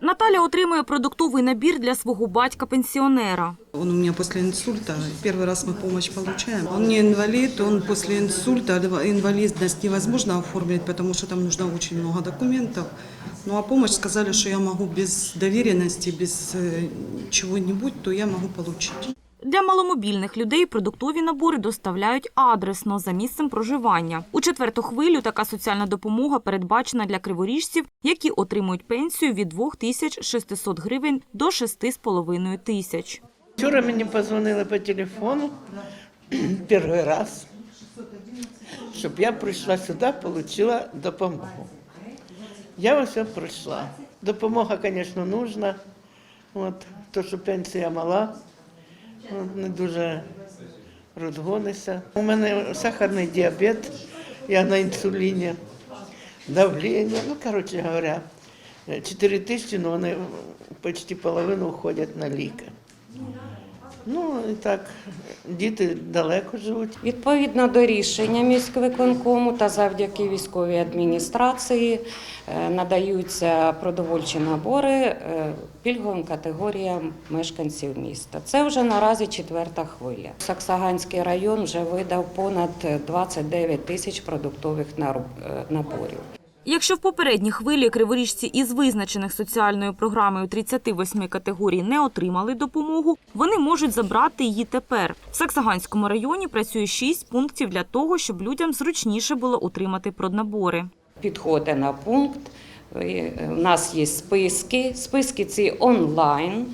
Наталя отримує продуктовий набір для свого батька-пенсіонера. Он у меня после инсульта, первый раз мы помощь получаем. Он не инвалид, он после инсульта, инвалидность невозможно оформить, потому что там нужно очень много документов. Ну а помощь сказали, что я могу без доверенности, без э, чего-нибудь, то я могу получить. Для маломобільних людей продуктові набори доставляють адресно за місцем проживання. У четверту хвилю така соціальна допомога передбачена для криворіжців, які отримують пенсію від 2600 гривень до 6,5 тисяч. Вчора мені позвонили по телефону перший раз, щоб я прийшла сюди, отримала допомогу. Я ось прийшла. Допомога, звісно, нужна. От, то, що пенсія мала, не дуже розгонися. У мене сахарний діабет, я на інсуліні, давлення, ну, коротше говоря, 4 тисячі, але вони почти половину уходять на ліки. Ну і так, діти далеко живуть. Відповідно до рішення міськвиконкому та завдяки військовій адміністрації е, надаються продовольчі набори е, пільговим категоріям мешканців міста. Це вже наразі четверта хвиля. Саксаганський район вже видав понад 29 тисяч продуктових е, наборів. Якщо в попередній хвилі криворіжці із визначених соціальною програмою 38 категорій не отримали допомогу, вони можуть забрати її тепер. В Саксаганському районі працює 6 пунктів для того, щоб людям зручніше було отримати проднабори. підходить на пункт. е, У нас є списки. Списки ці онлайн.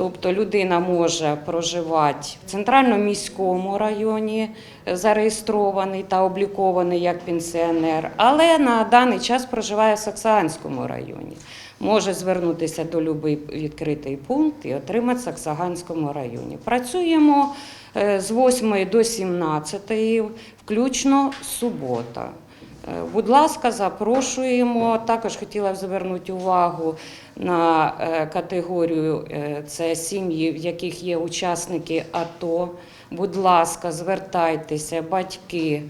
Тобто людина може проживати в центральному міському районі, е, зареєстрований та облікований як пенсіонер, але на даний час проживає в Саксаганському районі. Може звернутися до будь-який відкритий пункт і отримати в Саксаганському районі. Працюємо е, з 8 до 17, включно субота. Е, Будь ласка, запрошуємо. Також хотіла б звернути увагу на е, категорію е, це сім'ї, в яких є учасники АТО. Будь ласка, звертайтеся, батьки,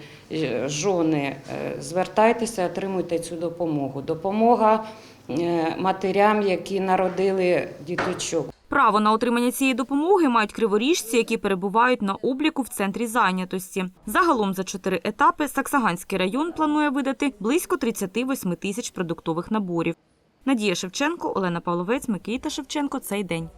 жони, е, звертайтеся, отримуйте цю допомогу. Допомога е, матерям, які народили діточок. Право на отримання цієї допомоги мають криворіжці, які перебувають на обліку в центрі зайнятості. Загалом за чотири етапи Саксаганський район планує видати близько 38 тисяч продуктових наборів. Надія Шевченко, Олена Павловець, Микита Шевченко. Цей день.